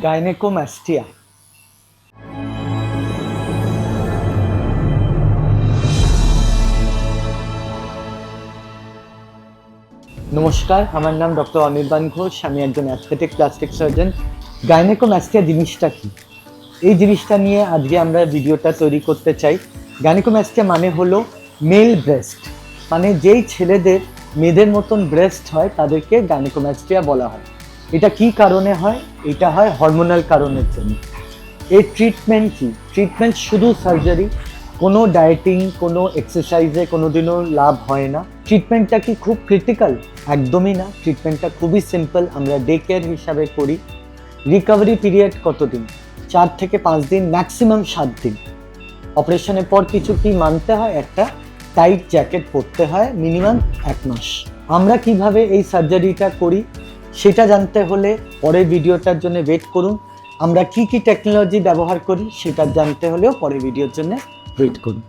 গাইনেকোম্যাস্টিয়া নমস্কার, আমার নাম ডক্টর অনির্বাণ ঘোষ, আমি একজন অ্যাথলেটিক প্লাস্টিক সার্জন গাইনেকোম্যাস্টিয়া জিনিসটা কি? এই জিনিসটা নিয়ে আজকে আমরা ভিডিওটা তৈরি করতে চাই। গাইনেকোম্যাস্টিয়া মানে হলো মেল ব্রেস্ট মানে যেই ছেলেদের মেয়েদের মতন ব্রেস্ট হয়, তাদেরকে গাইনেকোম্যাস্টিয়া বলা হয়। এটা কি কারণে হয়? এটা হয় হরমোনাল কারণের জন্য। এর ট্রিটমেন্ট কি? ট্রিটমেন্ট শুধু সার্জারি কোনো ডায়েটিং কোনো এক্সারসাইজে কোনো দিনও লাভ হয় না। ট্রিটমেন্টটা কি খুব ক্রিটিক্যাল একদমই না। ট্রিটমেন্টটা খুবই সিম্পল আমরা ডে কেয়ার হিসাবে করি। রিকভারি পিরিয়ড কতদিন? চার থেকে পাঁচ দিন ম্যাক্সিমাম সাত দিন। অপারেশনের পর কিছু কি মানতে হয়? একটা টাইট জ্যাকেট পরতে হয় মিনিমাম এক মাস। আমরা কীভাবে এই সার্জারিটা করি? সেটা জানতে হলে পরের ভিডিওটার জন্য ওয়েট করুন। আমরা কি কি টেকনোলজি ব্যবহার করি সেটা জানতে হলেও পরের ভিডিওর জন্য ওয়েট করুন।